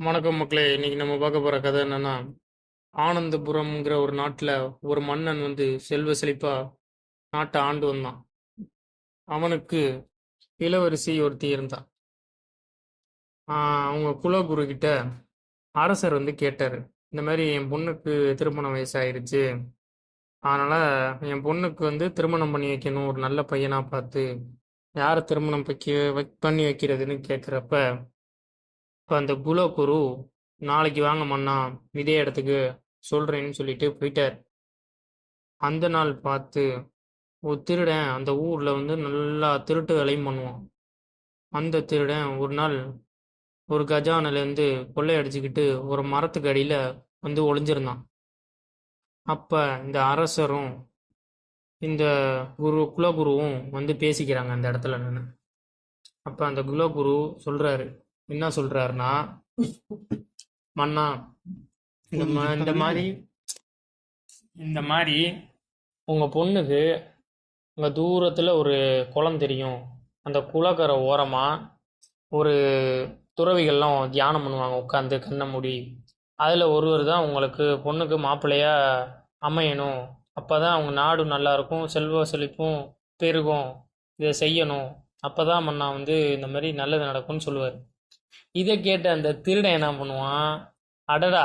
வணக்கம் மக்களே. இன்னைக்கு நம்ம பார்க்க போற கதை என்னன்னா ஆனந்தபுரம்ங்கிற ஒரு நாட்டில் ஒரு மன்னன் வந்து செல்வ செழிப்பா நாட்டை ஆண்டு வந்தான். அவனுக்கு இளவரசி ஒருத்தி இருந்தான். அவங்க குலகுரு கிட்ட அரசர் வந்து கேட்டார் இந்த மாதிரி என் பொண்ணுக்கு திருமண வயசாயிருச்சு. அதனால என் பொண்ணுக்கு வந்து திருமணம் பண்ணி வைக்கணும் ஒரு நல்ல பையனா பார்த்து யாரை திருமணம் வைக்க பண்ணி வைக்கிறதுன்னு கேட்குறப்ப இப்போ அந்த குலகுரு நாளைக்கு வாங்க மன்னா இதே இடத்துக்கு சொல்கிறேன்னு சொல்லிட்டு போயிட்டார். அந்த நாள் பார்த்து ஒரு திருடன் அந்த ஊரில் வந்து நல்லா திருட்டு வேலையும் பண்ணுவான். அந்த திருடன் ஒரு நாள் ஒரு கஜானிலேருந்து கொள்ளையடிச்சுக்கிட்டு ஒரு மரத்துக்கு அடியில் வந்து ஒளிஞ்சிருந்தான். அப்போ இந்த அரசரும் இந்த குரு குலகுருவும் வந்து பேசிக்கிறாங்க அந்த இடத்துல நின்று அப்போ அந்த குலகுரு சொல்கிறாரு என்ன சொல்றாருன்னா மன்னா இந்த மா- இந்த மாதிரி இந்த மாதிரி உங்க பொண்ணுக்கு அங்க தூரத்துல ஒரு குளம் தெரியும். அந்த குளக்கரை ஓரமா ஒரு துறவிகள்லாம் தியானம் பண்ணுவாங்க உட்காந்து கண்ணை மூடி. அதில் ஒருவர் தான் உங்களுக்கு பொண்ணுக்கு மாப்பிள்ளையா அமையணும். அப்போ தான் அவங்க நாடு நல்லா இருக்கும் செல்வ செழிப்பும் பெருகும். இதை செய்யணும். அப்போ தான் மன்னா வந்து இந்த மாதிரி நல்லது நடக்கும்னு சொல்லுவார். இதை கேட்ட அந்த திருடன் என்ன பண்ணுவான்? அடடா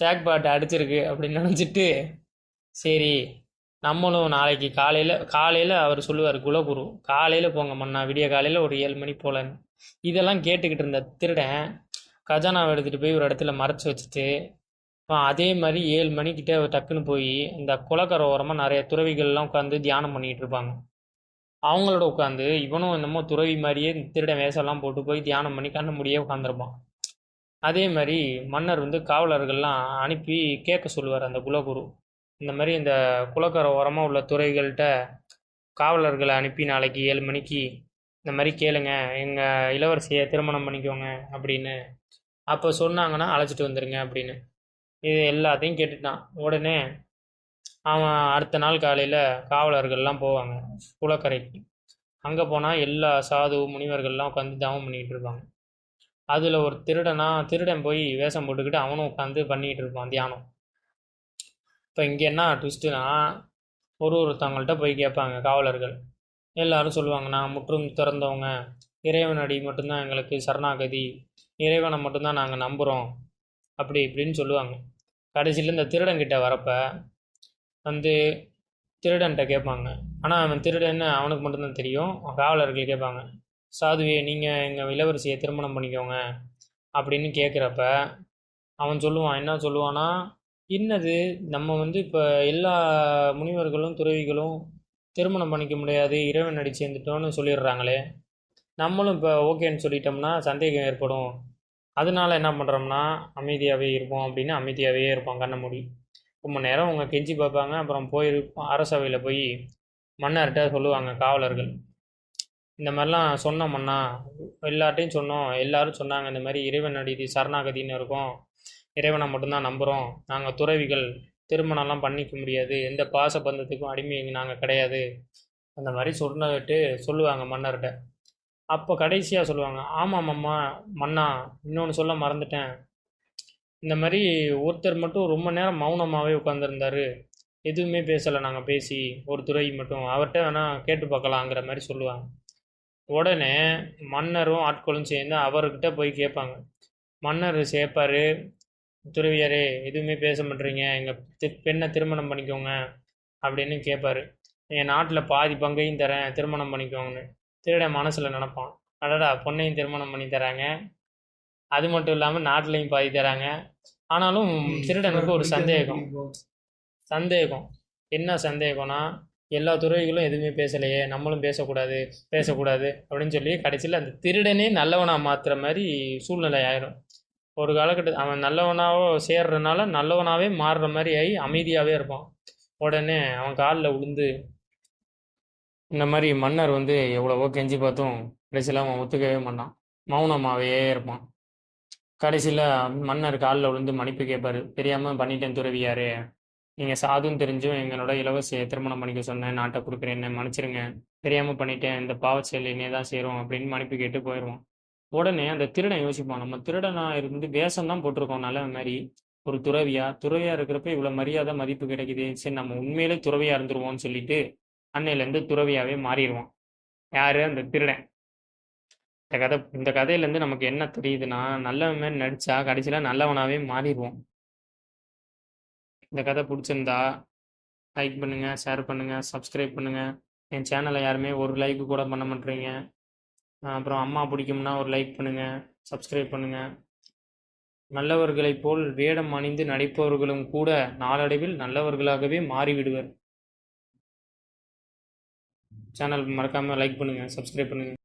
ஜாக்பாட் அடிச்சிருக்கு அப்படின்னு நினச்சிட்டு சரி நம்மளும் நாளைக்கு காலையில் காலையில் அவர் சொல்லுவார் குலகுரு காலையில் போங்க மன்னா விடிய காலையில் ஒரு ஏழு மணி போலன்னு. இதெல்லாம் கேட்டுக்கிட்டு இருந்த திருடன் கஜானாவை எடுத்துகிட்டு போய் ஒரு இடத்துல மறைச்சு வச்சுட்டு அவன் அதே மாதிரி ஏழு மணிக்கிட்ட டக்குன்னு போய் இந்த குளக்கரை ஓரமாக நிறைய துறவிகள்லாம் உட்காந்து தியானம் பண்ணிகிட்டு இருப்பாங்க. அவங்களோட உட்காந்து இவனும் என்னமோ துறவி மாதிரியே திருட திருடன் வேஷம்லாம் போட்டு போய் தியானம் பண்ணி கண்ண முடியே உட்காந்துருப்பான் அதே மாதிரி மன்னர் வந்து காவலர்கள்லாம் அனுப்பி கேட்க சொல்லுவார் அந்த குலகுரு. இந்த மாதிரி இந்த குலக்கர ஓரமாக உள்ள துறைகள்கிட்ட காவலர்களை அனுப்பி நாளைக்கு ஏழு மணிக்கு இந்த மாதிரி கேளுங்க எங்கள் இளவரசியை திருமணம் பண்ணிக்கோங்க அப்படின்னு. அப்போ சொன்னாங்கன்னா அழைச்சிட்டு வந்துடுங்க அப்படின்னு. இது எல்லாத்தையும் கேட்டுட்டான். உடனே அவன் அடுத்த நாள் காலையில் காவலர்கள்லாம் போவாங்க குளக்கரைக்கு அங்கே போனால் எல்லா சாது முனிவர்கள்லாம் உட்காந்து தவம் பண்ணிக்கிட்டு இருப்பாங்க. அதில் ஒரு திருடனா திருடன் போய் வேஷம் போட்டுக்கிட்டு அவனும் உட்காந்து பண்ணிக்கிட்டு இருப்பான் தியானம். இப்போ இங்கே என்ன ட்விஸ்ட்டுனா ஒரு ஒருத்தவங்கள்ட்ட போய் கேட்பாங்க காவலர்கள். எல்லாரும் சொல்லுவாங்க நான் முற்றும் திறந்தவங்க. இறைவனடி மட்டும்தான் எங்களுக்கு சரணாகதி. இறைவனை மட்டும்தான் நாங்கள் நம்புகிறோம் அப்படி இப்படின்னு சொல்லுவாங்க. கடைசியில் இந்த திருடங்கிட்ட வரப்போ வந்து திருடன்கிட்ட கேட்பாங்க. ஆனால் அவன் திருடன்னு அவனுக்கு மட்டும்தான் தெரியும். காவலர்கள் கேட்பாங்க. சாதுவே நீங்கள் எங்கள் இளவரசியை திருமணம் பண்ணிக்கோங்க அப்படின்னு கேட்குறப்ப அவன் சொல்லுவான். என்ன சொல்லுவான்னா என்னது நம்ம வந்து இப்போ எல்லா முனிவர்களும் துறவிகளும் திருமணம் பண்ணிக்க முடியாது. இறைவன் அடி சேர்ந்துட்டோன்னு சொல்லிடுறாங்களே. நம்மளும் இப்போ ஓகேன்னு சொல்லிட்டோம்னா சந்தேகம் ஏற்படும். அதனால என்ன பண்ணுறோம்னா அமைதியாகவே இருப்போம் அப்படின்னு அமைதியாகவே இருப்பான் கண்ண மூடி. ரொம்ப நேரம் அவங்க கெஞ்சி பார்ப்பாங்க. அப்புறம் போய் அரசவையில் போய் மன்னர்கிட்ட சொல்லுவாங்க காவலர்கள். இந்த மாதிரிலாம் சொன்னோம் மன்னா. எல்லார்ட்டையும் சொன்னோம். எல்லாரும் சொன்னாங்க இந்த மாதிரி இறைவன் அடிதி சரணாகதின்னு இருக்கும். இறைவனை மட்டும்தான் நம்புகிறோம் நாங்கள் துறவிகள். திருமணம்லாம் பண்ணிக்க முடியாது. எந்த பாச பந்தத்துக்கும் அடிமை நாங்கள் கிடையாது. அந்த மாதிரி சொன்னட்டு சொல்லுவாங்க மன்னர்கிட்ட அப்போ கடைசியாக சொல்லுவாங்க ஆமாம் அம்மா மன்னா இன்னொன்று சொல்ல மறந்துட்டேன். இந்த மாதிரி ஒருத்தர் மட்டும் ரொம்ப நேரம் மௌனமாகவே உட்காந்துருந்தாரு எதுவுமே பேசலை. நாங்கள் பேசி ஒரு துறை மட்டும். அவர்கிட்ட வேணால் கேட்டு பார்க்கலாங்கிற மாதிரி சொல்லுவாங்க. உடனே மன்னரும் ஆட்களும் சேர்ந்து அவர்கிட்ட போய் கேட்பாங்க. மன்னர் சேர்ப்பார். துறவியாரே எதுவுமே பேச மாட்டீங்க. எங்கள் பெண்ணை திருமணம் பண்ணிக்கோங்க அப்படின்னு கேட்பாரு. என் நாட்டில் பாதி பங்கையும் தரேன். திருமணம் பண்ணிக்கோங்கன்னு. திருட மனசில் நினப்பான். அடடா பொண்ணையும் திருமணம் பண்ணி தராங்க. அது மட்டும் இல்லாமல் நாட்டிலையும் பாதி தராங்க. ஆனாலும் திருடனுக்கு ஒரு சந்தேகம். சந்தேகம். என்ன சந்தேகம்னா எல்லா துறைகளும் எதுவுமே பேசலையே நம்மளும் பேசக்கூடாது பேசக்கூடாது அப்படின்னு சொல்லி கடைசியில் அந்த திருடனே நல்லவனா மாத்துற மாதிரி சூழ்நிலை ஆயிரும். ஒரு காலகட்ட அவன் நல்லவனாவோ சேர்றதுனால நல்லவனாவே மாறுற மாதிரி ஆகி அமைதியாகவே இருப்பான். உடனே அவன் காலில் விழுந்து இந்த மாதிரி மன்னர் வந்து எவ்வளவோ கெஞ்சி பார்த்தும் கடைசியில் அவன் ஒத்துக்கவே மாட்டான். மௌனமாகவே இருப்பான். கடைசியில் மன்னர் காலில் விழுந்து மன்னிப்பு கேட்பாரு தெரியாமல் பண்ணிட்டேன் துறவியாரு. நீங்கள் சாதுன்னு தெரிஞ்சும் எங்களோட இலவசிய திருமணம் பண்ணிக்க சொன்னேன் நாட்டை கொடுக்குறேன் என்ன மன்னிச்சிருங்க. தெரியாமல் பண்ணிட்டேன். இந்த பாவச் செயல் என்னையே தான் சேரும் அப்படின்னு மன்னிப்பு கேட்டு போயிடுவோம் உடனே அந்த திருடன் யோசிப்பான். நம்ம திருடனா இருந்து வேஷம் தான் போட்டிருக்கோம் நல்ல மாதிரி. ஒரு துறவியா துறவியா இருக்கிறப்ப இவ்வளவு மரியாதை மதிப்பு கிடைக்குது. சரி நம்ம உண்மையிலே துறவியா இருந்துருவோம்னு சொல்லிட்டு அன்னையிலேருந்து துறவியாவே மாறிடுவான். யாரு? அந்த திருடன். இந்த கதை இந்த கதையிலேருந்து நமக்கு என்ன தெரியுதுன்னா நல்லவன் மாதிரி நடிச்சா கடைசியில் நல்லவனாகவே மாறிடுவோம். இந்த கதை பிடிச்சிருந்தா லைக் பண்ணுங்கள் ஷேர் பண்ணுங்கள் சப்ஸ்கிரைப் பண்ணுங்கள் என் சேனலை யாருமே ஒரு லைக்கு கூட பண்ண மாட்டேறீங்க. அப்புறம் அம்மா பிடிக்கும்னா ஒரு லைக் பண்ணுங்கள் சப்ஸ்கிரைப் பண்ணுங்கள் நல்லவர்களைப் போல் வேடம் அணிந்து நடிப்பவர்களும் கூட நாளடைவில் நல்லவர்களாகவே மாறிவிடுவர். சேனல் மறக்காமல் லைக் பண்ணுங்கள் சப்ஸ்கிரைப் பண்ணுங்கள்